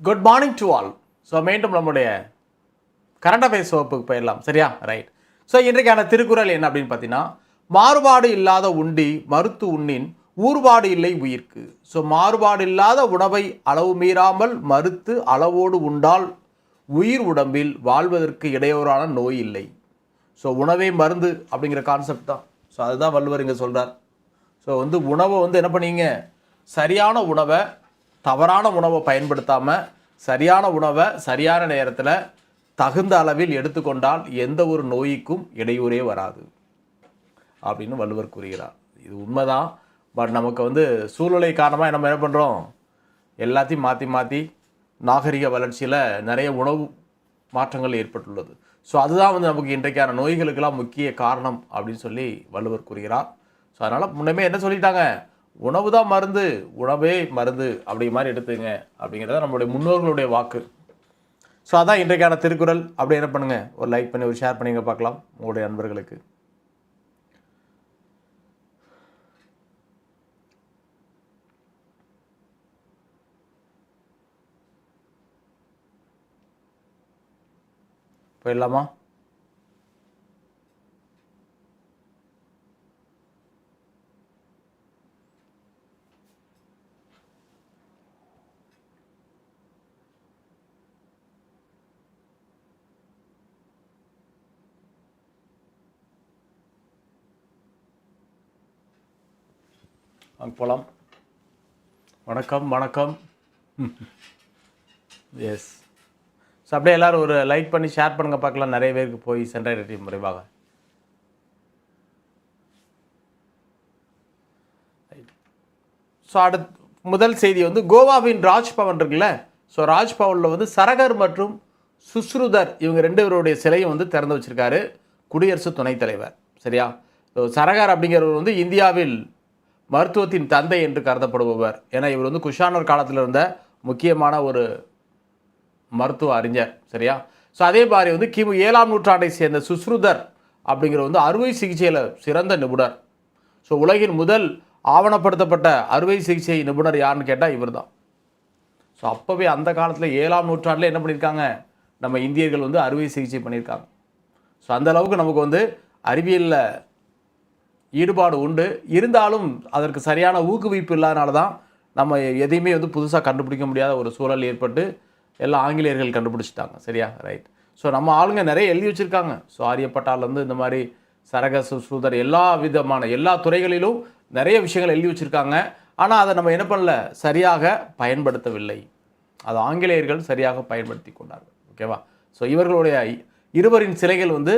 Good morning to all so மீண்டும் நம்முடைய current affairs வகுப்புக்கு போயிடலாம். சரியா? ரைட் ஸோ இன்றைக்கான திருக்குறள் என்ன அப்படின்னு பார்த்தீங்கன்னா மாறுபாடு இல்லாத உண்டி மருத்து உண்ணின் ஊறுபாடு இல்லை உயிர்க்கு. ஸோ மாறுபாடு இல்லாத உணவை அளவு மீறாமல் மறுத்து அளவோடு உண்டால் உயிர் உடம்பில் வாழ்வதற்கு இடையூறான நோய் இல்லை. ஸோ உணவே மருந்து அப்படிங்கிற கான்செப்ட் தான். ஸோ அதுதான் வள்ளுவர் இங்கே சொல்கிறார் ஸோ வந்து உணவை வந்து என்ன பண்ணீங்க? சரியான உணவை தவறான உணவை பயன்படுத்தாமல் சரியான உணவை சரியான நேரத்தில் தகுந்த அளவில் எடுத்துக்கொண்டால் எந்த ஒரு நோய்க்கும் இடையூறே வராது. அப்படின்னு வள்ளுவர் கூறுகிறார். இது உண்மைதான். பட் நமக்கு வந்து சூழ்நிலை காரணமாக நம்ம என்ன பண்ணுறோம் எல்லாத்தையும் மாற்றி மாற்றி நாகரிக வளர்ச்சியில் நிறைய உணவு மாற்றங்கள் ஏற்பட்டுள்ளது. ஸோ அதுதான் வந்து நமக்கு இன்றைக்கான நோய்களுக்கெல்லாம் முக்கிய காரணம் அப்படின்னு சொல்லி வள்ளுவர் கூறுகிறார். ஸோ அதனால் முன்னமே என்ன சொல்லிட்டாங்க? உணவு தான் மருந்து உணவே மருந்து அப்படி மாதிரி எடுத்துங்க அப்படிங்கிறத நம்மளுடைய முன்னோர்களுடைய வாக்கு. ஸோ அதான் இன்றைக்கான திருக்குறள். அப்படி என்ன பண்ணுங்கள் ஒரு லைக் பண்ணி ஒரு ஷேர் பண்ணிங்க பார்க்கலாம். உங்களுடைய நண்பர்களுக்கு. போயிடலாமா? அங்கே போகலாம் வணக்கம் வணக்கம். எஸ் ஸோ அப்படியே எல்லோரும் ஒரு லைக் பண்ணி ஷேர் பண்ணுங்க பார்க்கலாம். நிறைய பேருக்கு போய் சென்றடையட்டி முறைவாக. ஸோ அடுத் முதல் செய்தி வந்து கோவாவின் ராஜ்பவன் இருக்குல்ல? ஸோ ராஜ்பவனில் வந்து சரகர் மற்றும் சுஸ்ருதர் இவங்க ரெண்டு பேருடைய சிலையும் வந்து திறந்து வச்சிருக்காரு. குடியரசு துணைத் தலைவர். சரியா? ஸோ சரகர் அப்படிங்கிறவர் வந்து இந்தியாவில் மருத்துவத்தின் தந்தை என்று கருதப்படுபவர். ஏன்னா இவர் வந்து குஷானர் காலத்தில் இருந்த முக்கியமான ஒரு மருத்துவ அறிஞர் சரியா? ஸோ அதே மாதிரி வந்து கிமு ஏழாம் நூற்றாண்டை சேர்ந்த சுஸ்ருதர் அப்படிங்கிற வந்து அறுவை சிகிச்சையில் சிறந்த நிபுணர். ஸோ உலகின் முதல் ஆவணப்படுத்தப்பட்ட அறுவை சிகிச்சை நிபுணர் யாருன்னு கேட்டால் இவர் தான் ஸோ அப்போவே அந்த காலத்தில் ஏழாம் நூற்றாண்டில் என்ன பண்ணியிருக்காங்க நம்ம இந்தியர்கள் வந்து அறுவை சிகிச்சை பண்ணியிருக்காங்க ஸோ அந்தளவுக்கு நமக்கு வந்து அறிவியலில் ஈடுபாடு உண்டு. இருந்தாலும் அதற்கு சரியான ஊக்குவிப்பு இல்லாதனால தான் நம்ம எதையுமே வந்து புதுசாக கண்டுபிடிக்க முடியாத ஒரு சூழல் ஏற்பட்டு எல்லாம் ஆங்கிலேயர்கள் கண்டுபிடிச்சிட்டாங்க. சரியா? ரைட் ஸோ நம்ம ஆளுங்க நிறைய எழுதி வச்சுருக்காங்க. ஸோ ஆரியப்பட்டாலேருந்து இந்த மாதிரி சரக சூதர் எல்லா விதமான எல்லா துறைகளிலும் நிறைய விஷயங்கள் எழுதி வச்சுருக்காங்க. ஆனால் அதை நம்ம என்ன பண்ணல? சரியாக பயன்படுத்தவில்லை. அது ஆங்கிலேயர்கள் சரியாக பயன்படுத்தி கொண்டார்கள். ஓகேவா ஸோ இவர்களுடைய இருவரின் சிலைகள் வந்து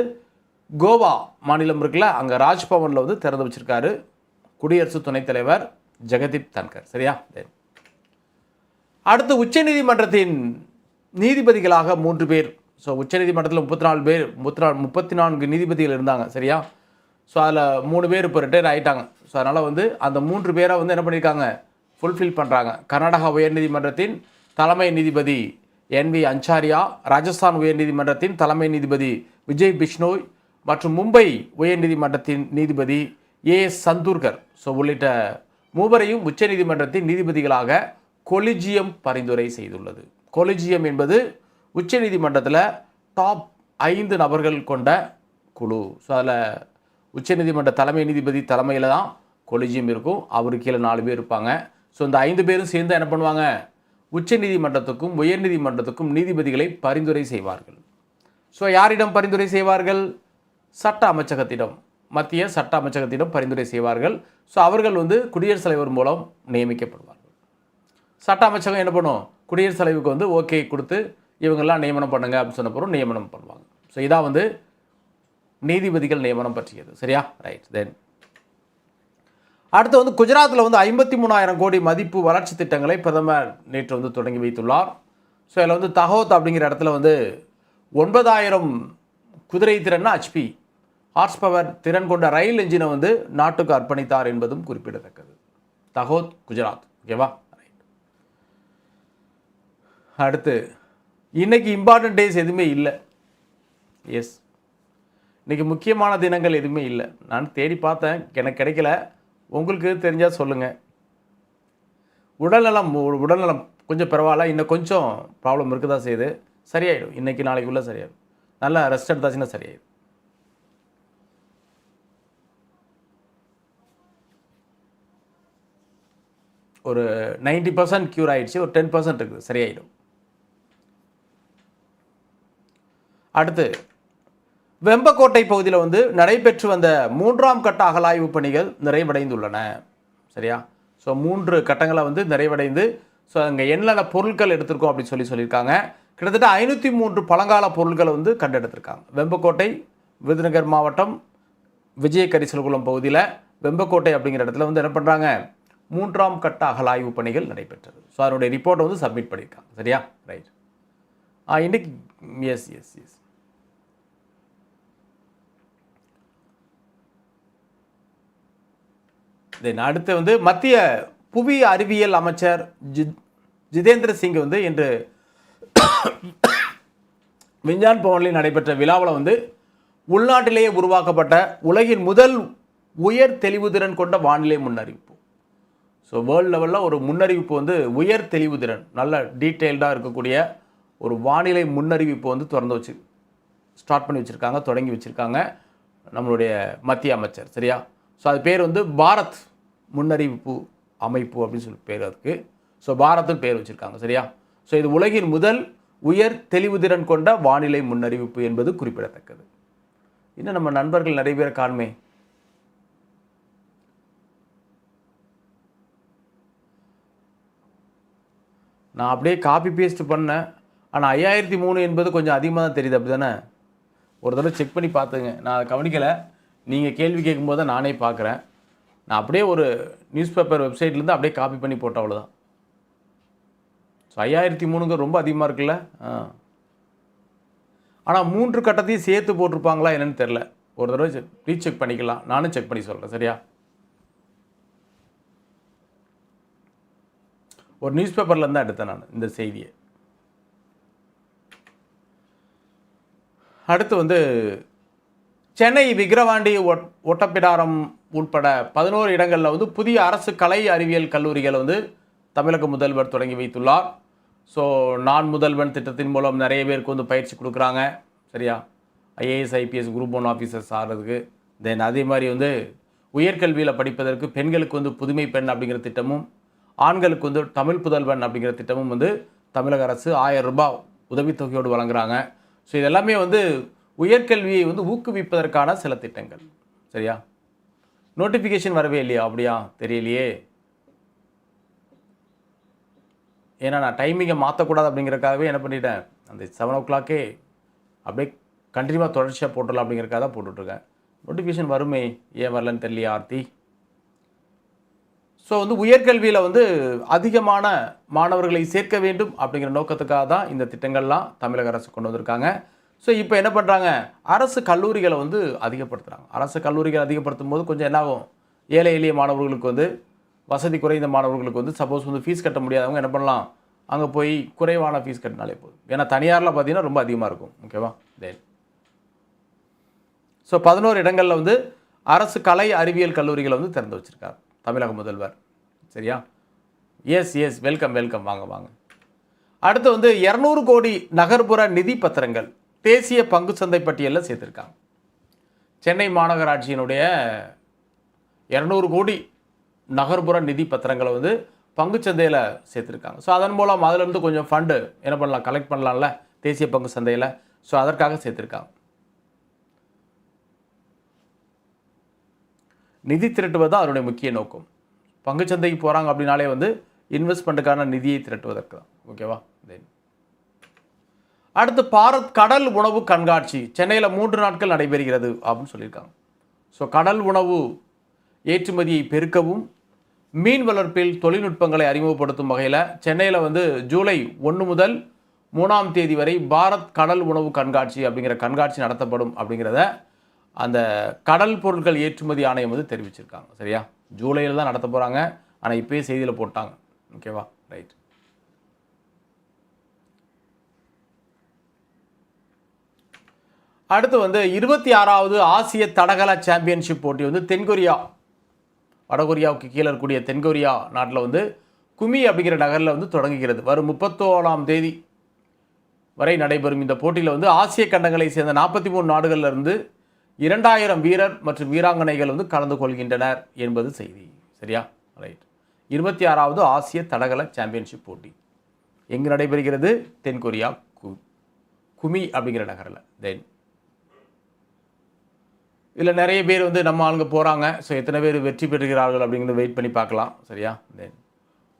கோவா மாநிலம் இருக்குல்ல அங்கே ராஜ்பவனில் வந்து திறந்து வச்சிருக்காரு குடியரசு துணைத் தலைவர் ஜெகதீப் தன்கர். சரியா? அடுத்து உச்சநீதிமன்றத்தின் நீதிபதிகளாக மூன்று பேர். ஸோ உச்சநீதிமன்றத்தில் முப்பத்தி நாலு பேர் முப்பத்தி நாலு முப்பத்தி நான்கு நீதிபதிகள் இருந்தாங்க. சரியா? ஸோ அதில் மூணு பேர் இப்போ ரிட்டையர் ஆகிட்டாங்க ஸோ அதனால் வந்து அந்த மூன்று பேரை வந்து என்ன பண்ணியிருக்காங்க ஃபுல்ஃபில் பண்ணுறாங்க கர்நாடகா உயர்நீதிமன்றத்தின் தலைமை நீதிபதி என் வி அஞ்சாரியா ராஜஸ்தான் உயர்நீதிமன்றத்தின் தலைமை நீதிபதி விஜய் பிஷ்னோய் மற்றும் மும்பை உயர்நீதிமன்றத்தின் நீதிபதி ஏ. எஸ் சந்தூர்கர். ஸோ உள்ளிட்ட மூவரையும் உச்சநீதிமன்றத்தின் நீதிபதிகளாக கொலிஜியம் பரிந்துரை செய்துள்ளது. கொலிஜியம் என்பது உச்சநீதிமன்றத்தில் டாப் ஐந்து நபர்கள் கொண்ட குழு. ஸோ அதில் உச்சநீதிமன்ற தலைமை நீதிபதி தலைமையில் தான் கொலிஜியம் இருக்கும். அவருக்கு கீழே நாலு பேர் இருப்பாங்க. ஸோ இந்த ஐந்து பேரும் சேர்ந்து என்ன பண்ணுவாங்க? உச்சநீதிமன்றத்துக்கும் உயர்நீதிமன்றத்துக்கும் நீதிபதிகளை பரிந்துரை செய்வார்கள். ஸோ யாரிடம் பரிந்துரை செய்வார்கள்? சட்ட அமைச்சகத்திடம் மத்திய சட்ட அமைச்சகத்திடம் பரிந்துரை செய்வார்கள். ஸோ அவர்கள் வந்து குடியரசுத் தலைவர் மூலம் நியமிக்கப்படுவார்கள். சட்ட அமைச்சகம் என்ன பண்ணும்? குடியரசுத் தலைவருக்கு வந்து ஓகே கொடுத்து இவங்கெல்லாம் நியமனம் பண்ணுங்க அப்படின்னு சொன்ன நியமனம் பண்ணுவாங்க. ஸோ இதான் வந்து நீதிபதிகள் நியமனம் பற்றியது. சரியா? ரைட் தென் அடுத்து வந்து குஜராத்தில் வந்து ஐம்பத்தி மூணாயிரம் கோடி மதிப்பு வளர்ச்சி திட்டங்களை பிரதமர் நேற்று வந்து தொடங்கி வைத்துள்ளார். ஸோ இதில் வந்து தகோத் அப்படிங்கிற இடத்துல வந்து ஒன்பதாயிரம் குதிரை திறன்னா ஹச்பி ஹார்ஸ் பவர் திறன் கொண்ட ரயில் என்ஜினை வந்து நாட்டுக்கு அர்ப்பணித்தார் என்பதும் குறிப்பிடத்தக்கது. தகோத் குஜராத். ஓகேவா ரைட் அடுத்து இன்னைக்கு இம்பார்ட்டன்ட் டேஸ் எதுவுமே இல்லை. எஸ் இன்னைக்கு முக்கியமான தினங்கள் எதுவுமே இல்லை. நான் தேடி பார்த்தேன். எனக்கு கிடைக்கல. உங்களுக்கு தெரிஞ்சால் சொல்லுங்கள் உடல்நலம் உ- உடல்நலம் கொஞ்சம் பரவாயில்ல. இன்னும் கொஞ்சம் ப்ராப்ளம் இருக்க தான் செய்யுது? சரியாயிடும். இன்னைக்கு நாளைக்குள்ளே சரியாயிடும். நல்லா ரெஸ்ட் எடுத்தாச்சுன்னா சரியாயிடும். ஒரு நைன்டி பர்சன்ட் க்யூர் ஆகிடுச்சு ஒரு டென் பர்சன்ட் இருக்குது சரியாயிடும். அடுத்து வெம்பக்கோட்டை பகுதியில் வந்து நடைபெற்று வந்த மூன்றாம் கட்ட அகலாய்வு பணிகள் நிறைவடைந்துள்ளன சரியா? ஸோ மூன்று கட்டங்களை வந்து நிறைவடைந்து ஸோ அங்கே என்னென்ன பொருட்கள் எடுத்திருக்கோம் அப்படின்னு சொல்லி சொல்லியிருக்காங்க. கிட்டத்தட்ட ஐநூற்றி மூன்று பழங்கால பொருட்களை வந்து கண்டெடுத்திருக்காங்க. வெம்பக்கோட்டை விருதுநகர் மாவட்டம் விஜய கரிசல்குளம் பகுதியில் வெம்பக்கோட்டை அப்படிங்கிற இடத்துல வந்து என்ன பண்ணுறாங்க மூன்றாம் கட்ட அகலாய்வு பணிகள் நடைபெற்றது. ஸோ அதனுடைய ரிப்போர்ட்டை வந்து சப்மிட் பண்ணியிருக்காங்க. சரியா? ரைட் ஆ இன்னைக்கு எஸ் எஸ் எஸ் தென் அடுத்து வந்து மத்திய புவி அறிவியல் அமைச்சர் ஜி ஜிதேந்திர சிங் வந்து இன்று விஞ்ஞான் பவனில் நடைபெற்ற விழாவில் வந்து உள்நாட்டிலேயே உருவாக்கப்பட்ட உலகின் முதல் உயர் தெளிவுதிறன் கொண்ட வானிலை முன்னறிவிப்பு. ஸோ வேர்ல்டு லெவலில் ஒரு முன்னறிவிப்பு வந்து உயர் தெளிவு திறன் நல்ல டீட்டெயில்டாக இருக்கக்கூடிய ஒரு வானிலை முன்னறிவிப்பு வந்து திறந்து வச்சு ஸ்டார்ட் பண்ணி வச்சுருக்காங்க தொடங்கி வச்சுருக்காங்க நம்மளுடைய மத்திய அமைச்சர் சரியா? ஸோ அது பேர் வந்து பாரத் முன்னறிவிப்பு அமைப்பு அப்படின்னு சொல்லி பேர் அதுக்கு. ஸோ பாரத்னு பேர் வச்சுருக்காங்க சரியா? ஸோ இது உலகின் முதல் உயர் தெளிவுதிறன் கொண்ட வானிலை முன்னறிவிப்பு என்பது குறிப்பிடத்தக்கது. இன்னும் நம்ம நண்பர்கள் நிறைய பேர் காண்மை நான் அப்படியே காப்பி பேஸ்ட் பண்ணேன். ஆனால் ஐயாயிரத்தி மூணு என்பது கொஞ்சம் அதிகமாக தான் தெரியுது அப்படி தானே ஒரு தடவை செக் பண்ணி பார்த்துங்க. நான் அதை கவனிக்கலை. நீங்கள் கேள்வி கேட்கும்போது தான் நானே பார்க்குறேன். நான் அப்படியே ஒரு நியூஸ் பேப்பர் வெப்சைட்லேருந்து அப்படியே காப்பி பண்ணி போட்டேன் அவ்வளோதான் ஸோ ஐயாயிரத்தி மூணுங்க ரொம்ப அதிகமாக இருக்குல்ல? ஆ. ஆனால் மூன்று கட்டத்தையும் சேர்த்து போட்டிருப்பாங்களா என்னென்னு தெரில ஒரு தடவை ரீசெக் பண்ணிக்கலாம். நானும் செக் பண்ணி சொல்கிறேன் சரியா? ஒரு நியூஸ் பேப்பர்லேருந்து தான் எடுத்தேன் நான் இந்த செய்தியை. அடுத்து வந்து சென்னை விக்கிரவாண்டி ஒட் ஒட்டப்பிடாரம் உட்பட பதினோரு இடங்களில் வந்து புதிய அரசு கலை அறிவியல் கல்லூரிகளை வந்து தமிழக முதல்வர் தொடங்கி வைத்துள்ளார். ஸோ நான் முதல்வன் திட்டத்தின் மூலம் நிறைய பேருக்கு வந்து பயிற்சி கொடுக்குறாங்க. சரியா? IAS IPS group one officers ஆகிறதுக்கு தென் அதே மாதிரி வந்து உயர்கல்வியில் படிப்பதற்கு பெண்களுக்கு வந்து புதுமை பெண் அப்படிங்கிற திட்டமும் ஆண்களுக்கு வந்து தமிழ் புதல்வன் அப்படிங்கிற திட்டமும் வந்து தமிழக அரசு ஆயிரம் ரூபாய் உதவித்தொகையோடு வழங்குறாங்க. ஸோ இதெல்லாமே வந்து உயர்கல்வியை வந்து ஊக்குவிப்பதற்கான சில திட்டங்கள். சரியா? நோட்டிஃபிகேஷன் வரவே இல்லையா? அப்படியா? தெரியலையே. ஏன்னா நான் டைமிங்கை மாற்றக்கூடாது அப்படிங்கிறக்காகவே என்ன பண்ணிட்டேன்? அந்த செவன் ஓ கிளாக்கே அப்படியே கண்டினியூவாக தொடர்ச்சியாக போட்டுடலாம் அப்படிங்கிறக்காக தான் போட்டுட்ருக்கேன் நோட்டிஃபிகேஷன் வருமே? ஏன் வரலன்னு தெரியலையா ஆர்த்தி? ஸோ வந்து உயர்கல்வியில் வந்து அதிகமான மாணவர்களை சேர்க்க வேண்டும் அப்படிங்கிற நோக்கத்துக்காக தான் இந்த திட்டங்கள்லாம் தமிழக அரசு கொண்டு வந்திருக்காங்க. ஸோ இப்போ என்ன பண்ணுறாங்க அரசு கல்லூரிகளை வந்து அதிகப்படுத்துகிறாங்க அரசு கல்லூரிகள் அதிகப்படுத்தும் போது கொஞ்சம் என்னாகும் ஏழை எளிய மாணவர்களுக்கு வந்து வசதி குறைந்த மாணவர்களுக்கு வந்து சப்போஸ் வந்து ஃபீஸ் கட்ட முடியாதவங்க என்ன பண்ணலாம்? அங்கே போய் குறைவான ஃபீஸ் கட்டினாலே போதும். ஏன்னா தனியாரில் பார்த்தீங்கன்னா ரொம்ப அதிகமாக இருக்கும். ஓகேவா தென் ஸோ பதினோரு இடங்களில் வந்து அரசு கலை அறிவியல் கல்லூரிகளை வந்து திறந்து வச்சுருக்காரு தமிழக முதல்வர். சரியா? எஸ் எஸ் வெல்கம் வெல்கம் வாங்க வாங்க. அடுத்து வந்து இரநூறு கோடி நகர்ப்புற நிதி பத்திரங்கள் தேசிய பங்கு சந்தை பட்டியலில் சேர்த்துருக்காங்க. சென்னை மாநகராட்சியினுடைய இரநூறு கோடி நகர்ப்புற நிதி பத்திரங்களை வந்து பங்கு சந்தையில் சேர்த்துருக்காங்க. ஸோ அதன் மூலம் அதிலிருந்து கொஞ்சம் ஃபண்டு என்ன பண்ணலாம் கலெக்ட் பண்ணலாம்ல தேசிய பங்கு சந்தையில். ஸோ அதற்காக சேர்த்துருக்காங்க. நிதி திரட்டுவது தான் அதனுடைய முக்கிய நோக்கம். பங்குச்சந்தைக்கு போகிறாங்க அப்படின்னாலே வந்து இன்வெஸ்ட்மெண்ட்டுக்கான நிதியை திரட்டுவதற்கு தான். ஓகேவா? தென் அடுத்து பாரத் கடல் உணவு கண்காட்சி. சென்னையில் மூன்று நாட்கள் நடைபெறுகிறது அப்படின்னு சொல்லியிருக்காங்க. ஸோ கடல் உணவு ஏற்றுமதியை பெருக்கவும் மீன் வளர்ப்பில் தொழில்நுட்பங்களை அறிமுகப்படுத்தும் வகையில் சென்னையில் வந்து ஜூலை ஒன்று முதல் மூணாம் தேதி வரை பாரத் கடல் உணவு கண்காட்சி அப்படிங்கிற கண்காட்சி நடத்தப்படும் அப்படிங்கிறத அந்த கடல் பொருட்கள் ஏற்றுமதி ஆணையம் வந்து தெரிவிச்சிருக்காங்க. சரியா? ஜூலையில் தான் நடத்த போகிறாங்க ஆனால் இப்போயே செய்தியில் போட்டாங்க. ஓகேவா ரைட் அடுத்து வந்து இருபத்தி ஆறாவது ஆசிய தடகள சாம்பியன்ஷிப் போட்டி வந்து தென்கொரியா வடகொரியாவுக்கு கீழே இருக்கக்கூடிய தென்கொரியா நாட்டில் வந்து குமி அப்படிங்கிற நகரில் வந்து தொடங்குகிறது. வரும் முப்பத்தோராம் தேதி வரை நடைபெறும் இந்த போட்டியில் வந்து ஆசிய கண்டங்களை சேர்ந்த நாற்பத்தி மூணு நாடுகள்ல இருந்து இரண்டாயிரம் வீரர் மற்றும் வீராங்கனைகள் வந்து கலந்து கொள்கின்றனர் என்பது செய்தி. சரியா? ரைட் இருபத்தி ஆறாவது ஆசிய தடகள சாம்பியன்ஷிப் போட்டி. எங்கு நடைபெறுகிறது? தென்கொரியா கு குமி அப்படிங்கிற நகரில். தென் இதில் நிறைய பேர் வந்து நம்ம ஆளுங்க போகிறாங்க ஸோ எத்தனை பேர் வெற்றி பெறுகிறார்கள் அப்படிங்கிறத வெயிட் பண்ணி பார்க்கலாம். சரியா? தென்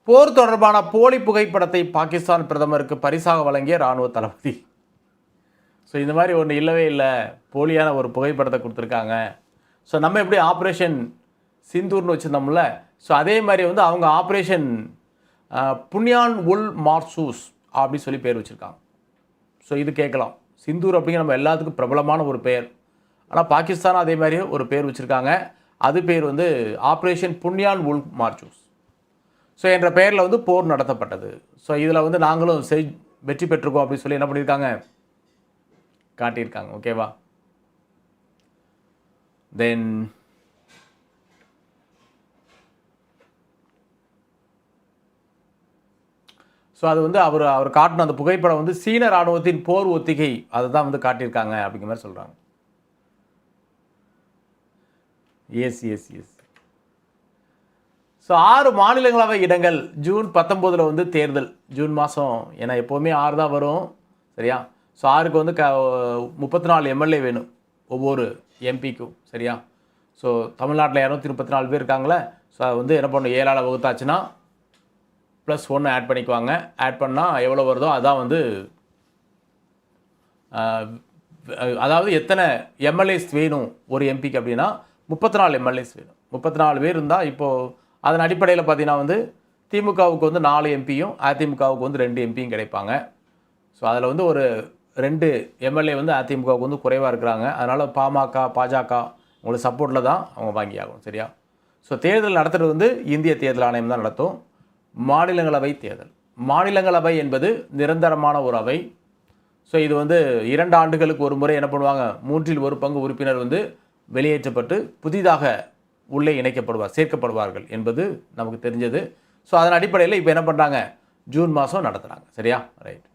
போர் தொடர்பான போலி புகைப்படத்தை பாகிஸ்தான் பிரதமருக்கு பரிசாக வழங்கிய இராணுவ தளபதி. ஸோ இந்த மாதிரி ஒன்று இல்லவே இல்லை. போலியான ஒரு புகைப்படத்தை கொடுத்துருக்காங்க. ஸோ நம்ம எப்படி ஆப்ரேஷன் சிந்தூர்னு வச்சுருந்தோம்ல? ஸோ அதே மாதிரி வந்து அவங்க ஆப்ரேஷன் புண்ணியான் உல் மார்சூஸ் அப்படின்னு சொல்லி பேர் வச்சுருக்காங்க. ஸோ இது கேட்கலாம். சிந்தூர் அப்படிங்கிற நம்ம எல்லாத்துக்கும் பிரபலமான ஒரு பெயர். ஆனால் பாகிஸ்தானும் அதே மாதிரி ஒரு பேர் வச்சுருக்காங்க. அது பேர் வந்து ஆப்ரேஷன் புண்ணியான் உல் மார்சூஸ். ஸோ என்ற பெயரில் வந்து போர் நடத்தப்பட்டது. ஸோ இதில் வந்து நாங்களும் செய் வெற்றி பெற்றிருக்கோம் அப்படின்னு சொல்லி என்ன பண்ணியிருக்காங்க? காட்டியிருக்காங்க ஓகேவா தென் ஸோ அது வந்து அவர் அவர் காட்டின அந்த புகைப்படம் வந்து சீன ராணுவத்தின் போர் ஒத்திகை அதை தான் வந்து காட்டியிருக்காங்க அப்படிங்கிற மாதிரி சொல்கிறாங்க எஸ் எஸ் எஸ் ஸோ ஆறு மாநிலங்களவை இடங்கள் ஜூன் பத்தொம்போதில் வந்து தேர்தல். ஜூன் மாதம் ஏன்னா எப்போவுமே ஆறு தான் வரும் சரியா? ஸோ ஆறுக்கு வந்து க முப்பத்தி நாலு எம்எல்ஏ வேணும். ஒவ்வொரு எம்பிக்கும் சரியா? ஸோ தமிழ்நாட்டில் இரநூத்தி முப்பத்தி நாலு பேர் இருக்காங்களே ஸோ அது வந்து என்ன பண்ணணும்? ஏழால் வகுத்தாச்சுன்னா ப்ளஸ் ஒன்று ஆட் பண்ணிக்குவாங்க. ஆட் பண்ணால் எவ்வளோ வருதோ அதான் வந்து அதாவது எத்தனை எம்எல்ஏஸ் வேணும் ஒரு எம்பிக்கு அப்படின்னா முப்பத்தி நாலு எம்எல்ஏஸ் வேணும். முப்பத்தி நாலு பேர் இருந்தால் இப்போது அதன் அடிப்படையில் பார்த்தீங்கன்னா வந்து திமுகவுக்கு வந்து நாலு எம்பியும் அதிமுகவுக்கு வந்து ரெண்டு எம்பியும் கிடைப்பாங்க. ஸோ அதில் வந்து ஒரு ரெண்டு எம்எல்ஏ வந்து அதிமுகவுக்கு வந்து குறைவாக இருக்கிறாங்க. அதனால் பாமக பாஜக உங்களுக்கு சப்போர்ட்டில் தான் அவங்க வாங்கி ஆகும் சரியா? ஸோ தேர்தல் நடத்துகிறது வந்து இந்திய தேர்தல் ஆணையம் தான் நடத்தும். மாநிலங்களவை தேர்தல். மாநிலங்களவை என்பது நிரந்தரமான ஒரு அவை. ஸோ இது வந்து இரண்டு ஆண்டுகளுக்கு ஒரு முறை என்ன பண்ணுவாங்க? மூன்றில் ஒரு பங்கு உறுப்பினர் வந்து வெளியேற்றப்பட்டு புதிதாக உள்ளே இணைக்கப்படுவார் சேர்க்கப்படுவார்கள் என்பது நமக்கு தெரிஞ்சது. ஸோ அதன் அடிப்படையில் இப்போ என்ன பண்ணுறாங்க ஜூன் மாதம் நடத்துகிறாங்க சரியா? ரைட்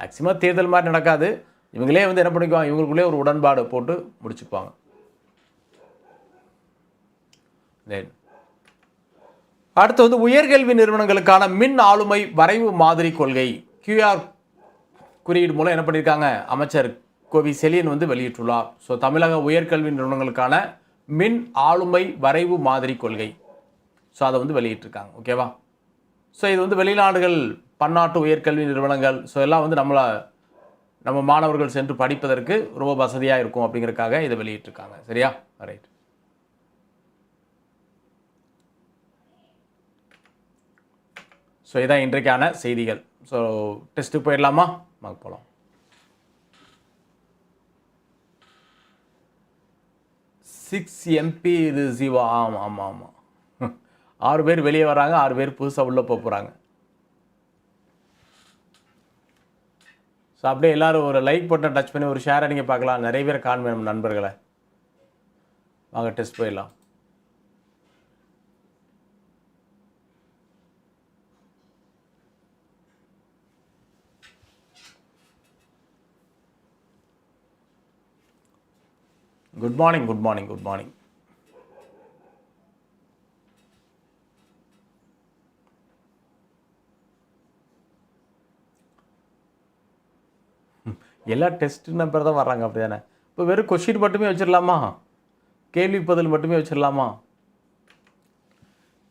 மேக்சிமம் தேர்தல் மாதிரி நடக்காது. இவங்களே வந்து என்ன பண்ணிக்குவாங்க? இவங்களுக்குள்ளே ஒரு உடன்பாடு போட்டு முடிச்சுப்பாங்க அடுத்து வந்து உயர்கல்வி நிறுவனங்களுக்கான மின் ஆளுமை வரைவு மாதிரி கொள்கை. கியூஆர் குறியீடு மூலம் என்ன பண்ணியிருக்காங்க அமைச்சர் கோவி செலியன் வந்து வெளியிட்டுள்ளார். ஸோ தமிழக உயர்கல்வி நிறுவனங்களுக்கான மின் ஆளுமை வரைவு மாதிரி கொள்கை. ஸோ அதை வந்து வெளியிட்டிருக்காங்க. ஓகேவா ஸோ இது வந்து வெளிநாடுகள் பன்னாட்டு உயர்கல்வி நிறுவனங்கள். ஸோ எல்லாம் வந்து நம்மளை நம்ம மாணவர்கள் சென்று படிப்பதற்கு ரொம்ப வசதியாக இருக்கும் அப்படிங்கிறதுக்காக இதை வெளியிட்டிருக்காங்க. சரியா? ரைட் ஸோ இதான் இன்றைக்கான செய்திகள். ஸோ டெஸ்ட்டுக்கு போயிடலாமா? நமக்கு போகலாம் சிக்ஸ் எம்பி இது ஜீவா ஆமாம் ஆமாம் ஆமாம் ஆறு பேர் வெளியே வராங்க ஆறு பேர் புதுசாக உள்ளே போக போகிறாங்க ஸோ அப்படியே எல்லோரும் ஒரு லைக் பட்டன் டச் பண்ணி ஒரு ஷேரை நீங்கள் பார்க்கலாம். நிறைய பேர் காண்பேன் நம்ம நண்பர்களை. வாங்க டெஸ்ட் போயிடலாம். Good morning good morning good morning எல்லா டெஸ்ட் நம்பர் தான் வர்றாங்க அப்படி தானே இப்போ வெறும் கொஷின் மட்டுமே வச்சிடலாமா கேள்வி பதில் மட்டுமே வச்சிடலாமா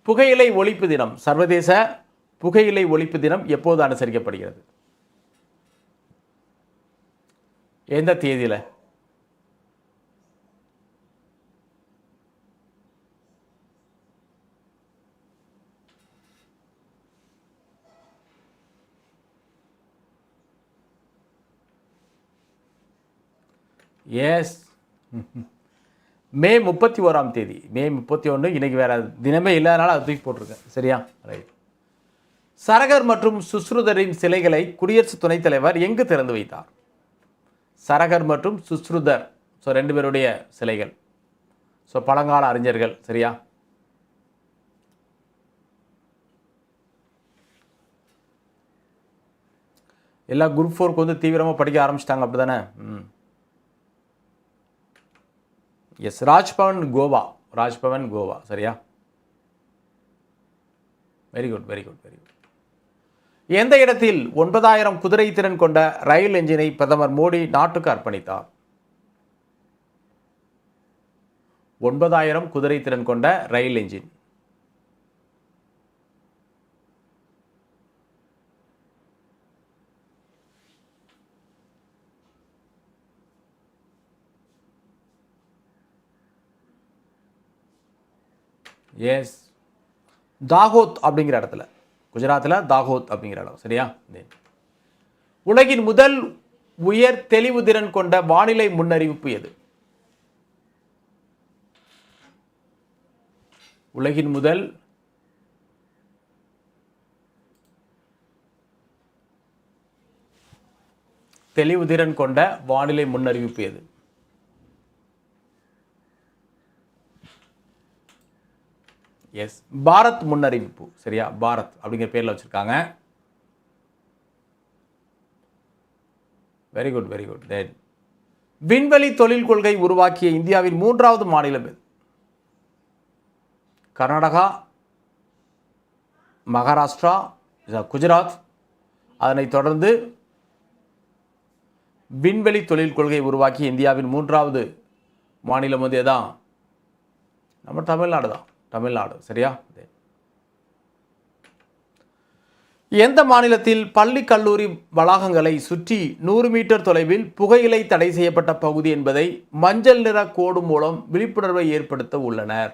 புகையிலை ஒழிப்பு தினம். சர்வதேச புகையிலை ஒழிப்பு தினம் எப்போது அனுசரிக்கப்படுகிறது? எந்த தேதியில்? எஸ் மே முப்பத்தி ஓராம் தேதி. மே முப்பத்தி ஒன்று இன்றைக்கி வேறு தினமே இல்லாதனால அது தூக்கி போட்டிருக்கேன். சரியா? ரைட் சரகர் மற்றும் சுஸ்ருதரின் சிலைகளை குடியரசு துணைத் தலைவர் எங்கு திறந்து வைத்தார்? சரகர் மற்றும் சுஸ்ருதர். ஸோ ரெண்டு பேருடைய சிலைகள். ஸோ பழங்கால அறிஞர்கள். சரியா? எல்லா குரூப் ஃபோருக்கு வந்து தீவிரமாக படிக்க ஆரம்பிச்சிட்டாங்க. அப்படி தானே ம். எஸ் ராஜ்பவன் கோவா ராஜ்பவன் கோவா சரியா? Very good very good very good எந்த இடத்தில் ஒன்பதாயிரம் குதிரை திறன் கொண்ட ரயில் என்ஜினை பிரதமர் மோடி நாட்டுக்கு அர்ப்பணித்தார்? ஒன்பதாயிரம் குதிரை திறன் கொண்ட ரயில் என்ஜின். எஸ் தாகோத் அப்படிங்கிற இடத்துல. குஜராத்தில் தாகோத் அப்படிங்கிற இடம். சரியா? உலகின் முதல் உயர் தெளிவு திறன் கொண்ட வானிலை முன்னறிவிப்பு எது? உலகின் முதல் தெளிவு திறன் கொண்ட வானிலை முன்னறிவிப்பு எது? எஸ் பாரத் முன்னறிவிப்பு சரியா? பாரத் அப்படிங்கிற பேரில் வச்சுருக்காங்க. Very good very good then விண்வெளி தொழில் கொள்கை உருவாக்கிய இந்தியாவின் மூன்றாவது மாநிலம் எது? கர்நாடகா மகாராஷ்டிரா குஜராத். அதனைத் தொடர்ந்து விண்வெளி தொழில் கொள்கை உருவாக்கிய இந்தியாவின் மூன்றாவது மாநிலம் வந்து எதான் நம்ம தமிழ்நாடு தான். தமிழ்நாடு சரியா? எந்த மாநிலத்தில் பள்ளி கல்லூரி வளாகங்களை சுற்றி நூறு மீட்டர் தொலைவில் புகையிலை தடை செய்யப்பட்ட பகுதி என்பதை மஞ்சள் நிற கோடு மூலம் விழிப்புணர்வை ஏற்படுத்த உள்ளனர்.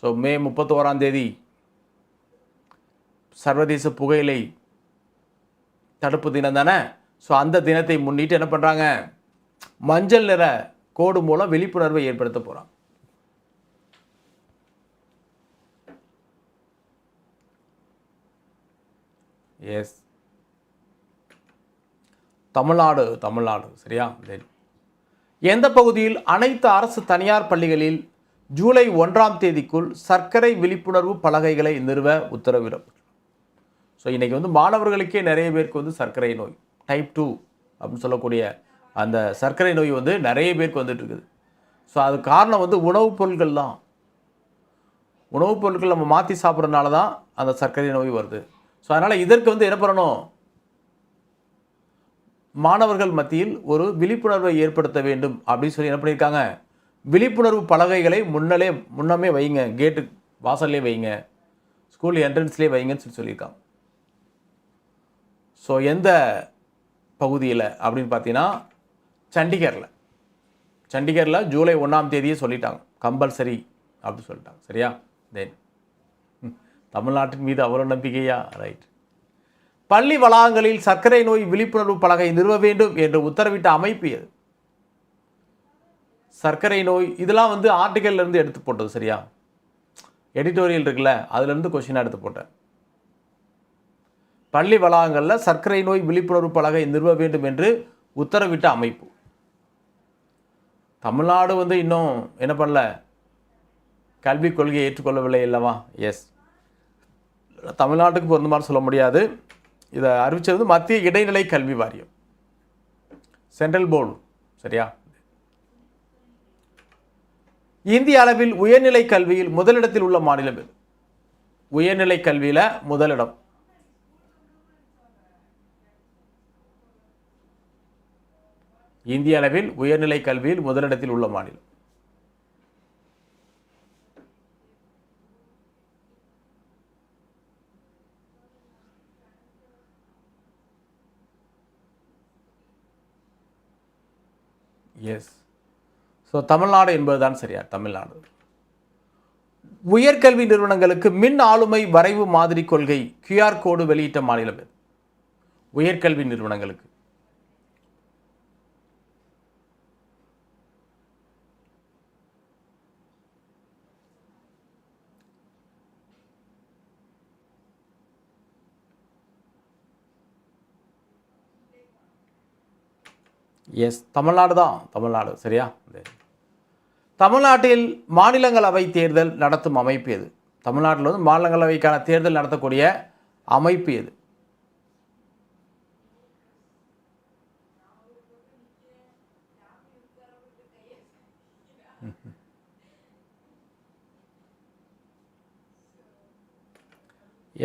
ஸோ மே முப்பத்தோராம் தேதி சர்வதேச புகையிலை தடுப்பு தினம் தானே? ஸோ அந்த தினத்தை முன்னிட்டு என்ன பண்ணுறாங்க மஞ்சள் நிற கோடு மூலம் விழிப்புணர்வை ஏற்படுத்த போகிறாங்க எஸ் தமிழ்நாடு தமிழ்நாடு சரியா? தென் எந்த பகுதியில் அனைத்து அரசு தனியார் பள்ளிகளில் ஜூலை ஒன்றாம் தேதிக்குள் சர்க்கரை விழிப்புணர்வு பலகைகளை நிறுவ உத்தரவிடப்படும் ஸோ இன்றைக்கி வந்து மாணவர்களுக்கே நிறைய பேருக்கு வந்து சர்க்கரை நோய் டைப் டூ அப்படின்னு சொல்லக்கூடிய அந்த சர்க்கரை நோய் வந்து நிறைய பேருக்கு வந்துட்டுருக்குது ஸோ அது காரணம் வந்து உணவுப் பொருட்கள் தான் உணவுப் பொருட்கள் நம்ம மாற்றி சாப்பிட்றதுனால தான் அந்த சர்க்கரை நோய் வருது. ஸோ அதனால் இதற்கு வந்து என்ன பண்ணணும்? மாணவர்கள் மத்தியில் ஒரு விழிப்புணர்வை ஏற்படுத்த வேண்டும் அப்படின்னு சொல்லி என்ன பண்ணியிருக்காங்க? விழிப்புணர்வு பலகைகளை முன்னலே முன்னமே வைங்க. கேட்டு வாசல்லே வைங்க. ஸ்கூல் என்ட்ரன்ஸ்லேயே வைங்கன்னு சொல்லி சொல்லியிருக்காங்க. ஸோ எந்த பகுதியில் அப்படின்னு பார்த்தீங்கன்னா சண்டிகரில். சண்டிகரில் ஜூலை ஒன்றாம் தேதியே சொல்லிட்டாங்க. கம்பல்சரி அப்படின்னு சொல்லிட்டாங்க. சரியா? தென் தமிழ்நாட்டின் மீது அவ்வளோ நம்பிக்கையா? ரைட் பள்ளி வளாகங்களில் சர்க்கரை நோய் விழிப்புணர்வு பலகை நிறுவ வேண்டும் என்று உத்தரவிட்ட அமைப்பு எது? சர்க்கரை நோய் இதெல்லாம் வந்து ஆர்டிக்கல்லேருந்து எடுத்து போட்டது சரியா? எடிட்டோரியல் இருக்குல்ல அதுலேருந்து கொஷினாக எடுத்து போட்டேன். பள்ளி வளாகங்களில் சர்க்கரை நோய் விழிப்புணர்வு பலகை நிறுவ வேண்டும் என்று உத்தரவிட்ட அமைப்பு. தமிழ்நாடு வந்து இன்னும் என்ன பண்ணல? கல்விக் கொள்கையை ஏற்றுக்கொள்ளவில்லை அல்லவா? எஸ் தமிழ்நாட்டுக்கு பொருந்துமாறு சொல்ல முடியாது. இதை அறிவித்தது மத்திய இடைநிலை கல்வி வாரியம். சென்ட்ரல் போர்டு சரியா? இந்திய அளவில் உயர்நிலை கல்வியில் முதலிடத்தில் உள்ள மாநிலம் இது உயர்நிலை கல்வியில் முதலிடம். இந்திய அளவில் உயர்நிலை கல்வியில் முதலிடத்தில் உள்ள மாநிலம். எஸ் ஸோ தமிழ்நாடு என்பதுதான் சரியா? தமிழ்நாடு உயர்கல்வி நிறுவனங்களுக்கு மின் ஆளுமை வரைவு மாதிரி கொள்கை கியூஆர் கோடு வெளியிட்ட மாநிலம் உயர்கல்வி நிறுவனங்களுக்கு. எஸ் தமிழ்நாடு தான் தமிழ்நாடு சரியா? தமிழ்நாட்டில் மாநிலங்களவை தேர்தல் நடத்தும் அமைப்பு எது? தமிழ்நாட்டில் வந்து மாநிலங்களவைக்கான தேர்தல் நடத்தக்கூடிய அமைப்பு எது?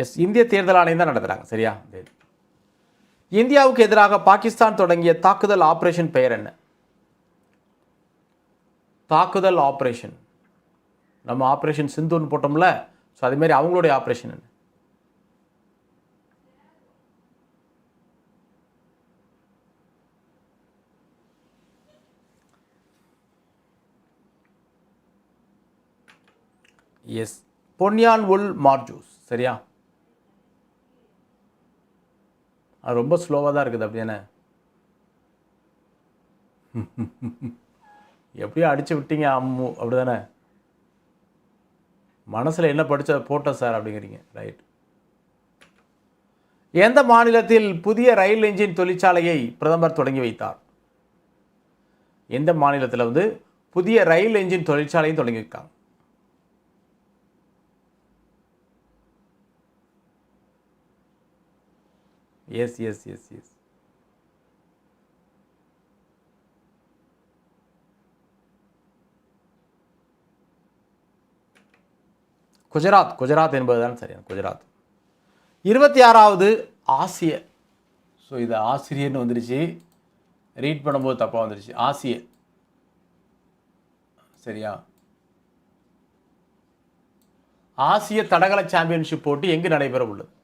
எஸ் இந்திய தேர்தல் ஆணையம் தான் நடத்துகிறாங்க சரியா? இந்தியாவுக்கு எதிராக பாகிஸ்தான் தொடங்கிய தாக்குதல் ஆபரேஷன் பெயர் என்ன? தாக்குதல் ஆபரேஷன். நம்ம ஆபரேஷன் சிந்துன்னு போட்டோம்ல ஸோ அதுமாரி அவங்களுடைய ஆபரேஷன் என்ன? எஸ் பொன்யான் உல் மார்ஜூஸ் சரியா? அது ரொம்ப ஸ்லோவாக தான் இருக்குது அப்படி என்ன எப்படியோ அடித்து விட்டீங்க அம்மு. அப்படிதானே மனசில் என்ன படித்த போட்டோம் சார் அப்படிங்கிறீங்க ரைட் எந்த மாநிலத்தில் புதிய ரயில் என்ஜின் தொழிற்சாலையை பிரதமர் தொடங்கி வைத்தார்? எந்த மாநிலத்தில் வந்து புதிய ரயில் என்ஜின் தொழிற்சாலையும் தொடங்கி வைக்காங்க. Yes yes yes yes Gujarat Gujarat என்பதுதான் சரியான குஜராத். இருபத்தி ஆறாவது ஆசிய. ஸோ இது ஆசிரியர்னு வந்துருச்சு. ரீட் பண்ணும்போது தப்பாக வந்துருச்சு. ஆசிய. சரியா? ஆசிய தடகள சாம்பியன்ஷிப் போட்டி எங்கு நடைபெற உள்ளது?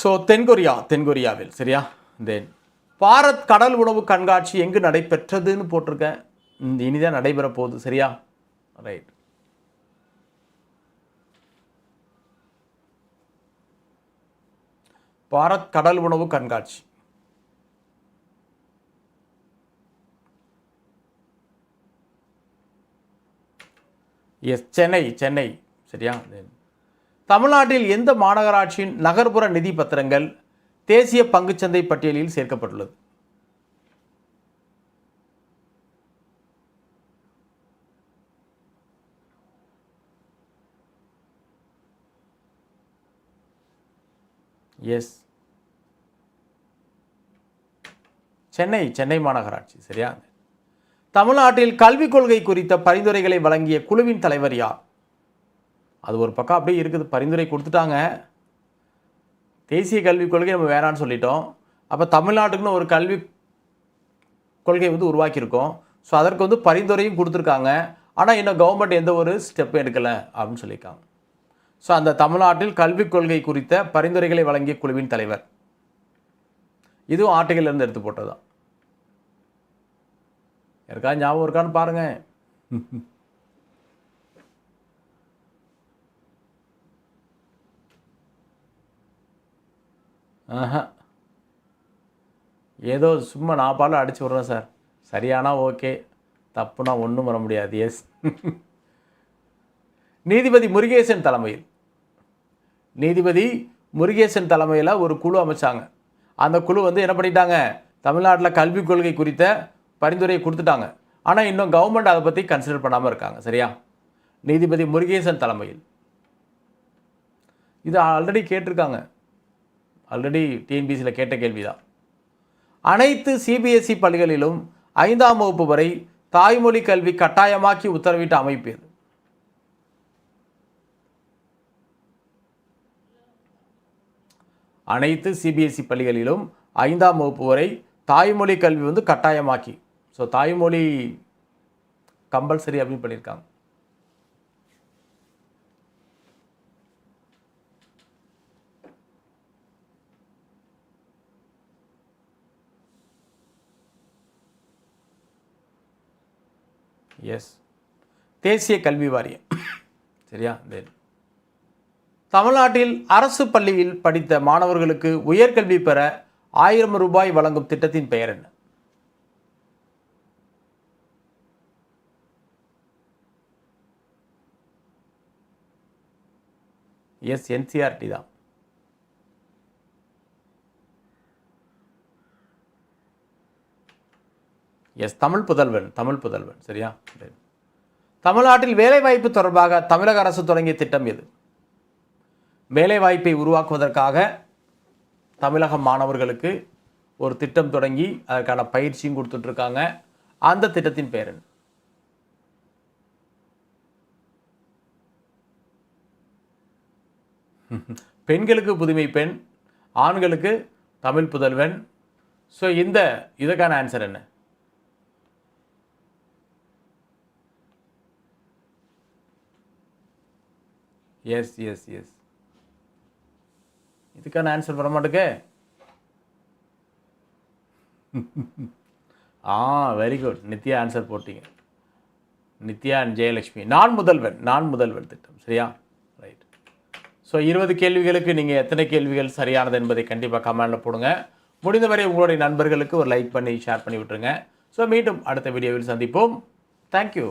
ஸோ தென்கொரியா தென்கொரியாவில் சரியா? தென் பாரத் கடல் உணவு கண்காட்சி எங்கு நடைபெற்றதுன்னு போட்டிருக்கேன். இனிதான் நடைபெற போகுது சரியா? ரைட் பாரத் கடல் உணவு கண்காட்சி. எஸ் சென்னை சென்னை சரியா? தென் தமிழ்நாட்டில் எந்த மாநகராட்சியின் நகர்ப்புற நிதி பத்திரங்கள் தேசிய பங்குச்சந்தை பட்டியலில் சேர்க்கப்பட்டுள்ளது? எஸ் சென்னை சென்னை மாநகராட்சி சரியா? தமிழ்நாட்டில் கல்விக் கொள்கை குறித்த பரிந்துரைகளை வழங்கிய குழுவின் தலைவர் யார்? அது ஒரு பக்கம் அப்படியே இருக்குது பரிந்துரை கொடுத்துட்டாங்க. தேசிய கல்விக் கொள்கை நம்ம வேணான்னு சொல்லிட்டோம். அப்போ தமிழ்நாட்டுக்குன்னு ஒரு கல்வி கொள்கை வந்து உருவாக்கியிருக்கோம். ஸோ அதற்கு வந்து பரிந்துரையும் கொடுத்துருக்காங்க. ஆனால் இன்னும் கவர்மெண்ட் எந்த ஒரு ஸ்டெப்பும் எடுக்கலை அப்படின்னு சொல்லியிருக்காங்க. ஸோ அந்த தமிழ்நாட்டில் கல்விக் கொள்கை குறித்த பரிந்துரைகளை வழங்கிய குழுவின் தலைவர். இதுவும் ஆர்டிகல்லேருந்து எடுத்து போட்டது தான் இருக்கா ஞாபகம் இருக்கான்னு பாருங்கள் ஆஹா. ஏதோ சும்மா நான் பாலும் அடிச்சு விட்றேன் சார். சரியானா ஓகே தப்புனா ஒன்றும் வர முடியாது. எஸ் நீதிபதி முருகேசன் தலைமையில். நீதிபதி முருகேசன் தலைமையில் ஒரு குழு அமைச்சாங்க. அந்த குழு வந்து என்ன பண்ணிட்டாங்க? தமிழ்நாட்டில் கல்விக் கொள்கை குறித்த பரிந்துரையை கொடுத்துட்டாங்க. ஆனால் இன்னும் கவர்மெண்ட் அதை பற்றி கன்சிடர் பண்ணாமல் இருக்காங்க. சரியா? நீதிபதி முருகேசன் தலைமையில். இது ஆல்ரெடி கேட்டிருக்காங்க. ஆல்ரெடி டிஎன்பிசியில் கேட்ட கேள்வி தான் அனைத்து சிபிஎஸ்இ பள்ளிகளிலும் ஐந்தாம் வகுப்பு வரை தாய்மொழி கல்வி கட்டாயமாக்கி உத்தரவிட்ட அமைப்பு இது அனைத்து சிபிஎஸ்இ பள்ளிகளிலும் ஐந்தாம் வகுப்பு வரை தாய்மொழி கல்வி வந்து கட்டாயமாக்கி. ஸோ தாய்மொழி கம்பல்சரி அப்படின்னு பண்ணியிருக்காங்க எஸ் தேசிய கல்வி வாரியம். சரியா? தென் தமிழ்நாட்டில் அரசு பள்ளியில் படித்த மாணவர்களுக்கு உயர்கல்வி பெற ஆயிரம் ரூபாய் வழங்கும் திட்டத்தின் பெயர் என்ன? எஸ் என்சிஆர்டி தான். எஸ் தமிழ் புதல்வன் தமிழ் புதல்வன் சரியா? தமிழ்நாட்டில் வேலைவாய்ப்பு தொடர்பாக தமிழக அரசு தொடங்கிய திட்டம் எது? வேலைவாய்ப்பை உருவாக்குவதற்காக தமிழக மாணவர்களுக்கு ஒரு திட்டம் தொடங்கி அதற்கான பயிற்சியும் கொடுத்துட்ருக்காங்க. அந்த திட்டத்தின் பேர் என்ன? பெண்களுக்கு புதுமை பெண் ஆண்களுக்கு தமிழ் புதல்வன். ஸோ இந்த இதற்கான ஆன்சர் என்ன? எஸ் எஸ் எஸ் இதுக்கான ஆன்சர் வர மாட்டேங்க ஆ வெரி குட் நித்யா ஆன்சர் போட்டீங்க. நித்யா அண்ட் ஜெயலட்சுமி. நான் முதல்வன் நான் முதல்வன் திட்டம் சரியா? ரைட் ஸோ இருபது கேள்விகளுக்கு நீங்கள் எத்தனை கேள்விகள் சரியானது என்பதை கண்டிப்பாக கமெண்டில் போடுங்க. முடிந்தவரை உங்களுடைய நண்பர்களுக்கு ஒரு லைக் பண்ணி ஷேர் பண்ணி விட்டுருங்க. ஸோ மீண்டும் அடுத்த வீடியோவில் சந்திப்போம். தேங்க்யூ